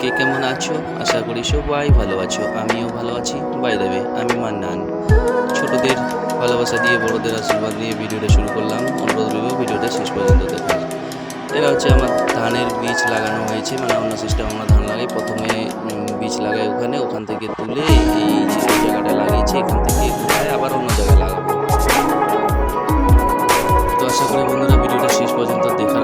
কে কেমন আছো? আশা করি সবাই ভালো আছো, আমিও ভালো আছি। বাই দেবে আমি মান্নান। ছোটদের ভালোবাসা দিয়ে, বড়দের আশীর্বাদ নিয়ে ভিডিওটা শুরু করলাম। অনুরোধ রইল ভিডিওটা শেষ পর্যন্ত দেখার এটা হচ্ছে আমার ধানের বীজ লাগানো হয়েছে মানে অন্য সিস্টেম আমরা ধান লাগাই। প্রথমে বীজ লাগাই ওখানে, ওখান থেকে তুলে এই যে জায়গাটা লাগিয়েছি, এখান থেকে ঘুরায় আবার অন্য জায়গায় লাগাবো। তো আশা করি বন্ধুরা ভিডিওটা শেষ পর্যন্ত দেখার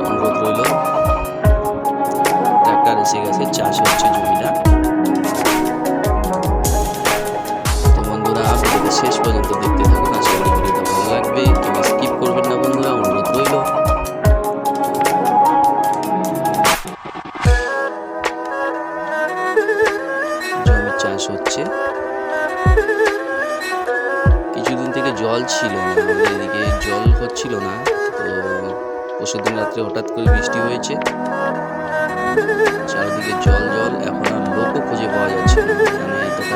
চাষ হচ্ছে জমিটা। তো বন্ধুরা ভিডিওটা শেষ পর্যন্ত দেখতে থাকুন। আশা করি ভিডিওটা ভালো লাগবে। কেউ স্কিপ করবেন না বন্ধুরা, অনুরোধ রইল। জমি চাষ হচ্ছে। কিছুদিন থেকে জল ছিল না এদিকে জল হচ্ছিল না। তো পরশুদিন রাত্রে হঠাৎ করে বৃষ্টি হয়েছে। চারিদিকে জল জল, এখন আর লোকও খুঁজে পাওয়া যাচ্ছে না।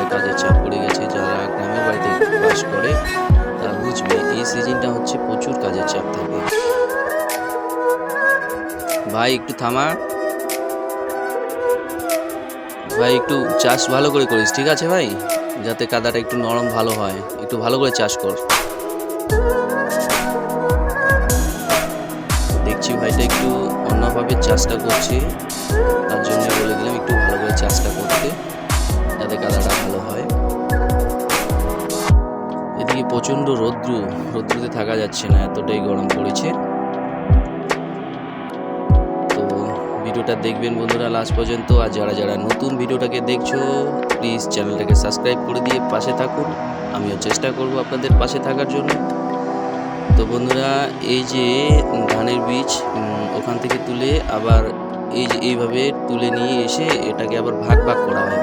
এই কাজের চাপ পড়ে গেছে, যারা গ্রামের বাড়িতে বাস করে, তারা বুঝবে এই সিজনটা হচ্ছে প্রচুর কাজের চাপ থাকে। ভাই, একটু থামা। ভাই, একটু চাষ ভালো করে করিস, ঠিক আছে ভাই? যাতে কাদাটা একটু নরম ভালো হয়। একটু ভালো করে চাষ কর। চাষটা করছে। তার জন্য বলে দিলাম একটু ভালো করে চাষটা করতে, যাতে কাদাটা ভালো হয়। এদিকে প্রচণ্ড রৌদ্র, রৌদ্রতে থাকা যাচ্ছে না, এতটাই গরম পড়েছে। তো ভিডিওটা দেখবেন বন্ধুরা লাস্ট পর্যন্ত, আর যারা যারা নতুন ভিডিওটাকে দেখছ প্লিজ চ্যানেলটাকে সাবস্ক্রাইব করে দিয়ে পাশে থাকুন। আমিও চেষ্টা করব আপনাদের পাশে থাকার জন্য। তো বন্ধুরা, এই যে ধানের বীজ ওখান থেকে তুলে আবার এই যে এইভাবে তুলে নিয়ে এসে এটাকে আবার ভাগ ভাগ করা হয়।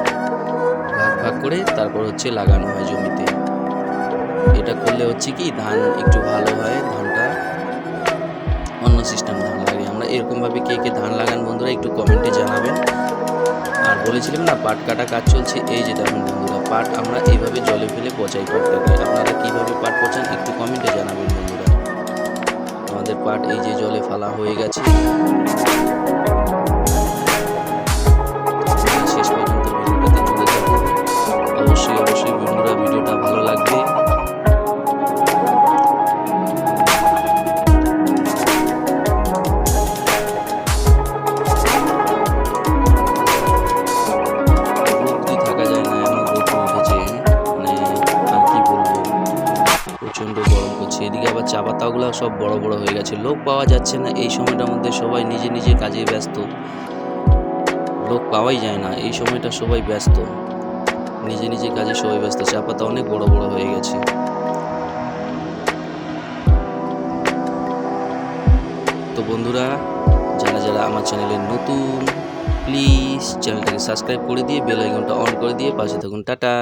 ভাগ ভাগ করে তারপর হচ্ছে লাগানো হয় জমিতে। এটা করলে হচ্ছে কি, ধান একটু ভালো হয়, ধানটা অন্য সিস্টেম ধান লাগে। আমরা এরকমভাবে কে কে ধান লাগান বন্ধুরা, একটু কমেন্টে জানাবেন। আর বলেছিলাম না, পাট কাটা কাজ চলছে। এই যে দেখুন বন্ধুরা, পাট আমরা এইভাবে জলে ফেলে পচাই পাটটাকে। আপনারা কীভাবে পাট পচান একটু কমেন্টে জানাবেন বন্ধুরা। আমাদের পাট এই যে জলে ফালা হয়ে গেছে। চা পাতাগুলো সব বড় বড় হয়ে গেছে। লোক পাওয়া যাচ্ছে না। এই সময়টার মধ্যে সবাই নিজে নিজে কাজে ব্যস্ত। লোক পাওয়াই যায় না। এই সময়টা সবাই ব্যস্ত। নিজে নিজে কাজে সবাই ব্যস্ত। চা পাতা অনেক বড় বড় হয়ে গেছে। তো বন্ধুরা, যারা যারা আমার চ্যানেলে নতুন প্লিজ চ্যানেলটাকে সাবস্ক্রাইব করে দিয়ে বেল আইকনটা অন করে দিয়ে পাশে থাকুন। টাটা!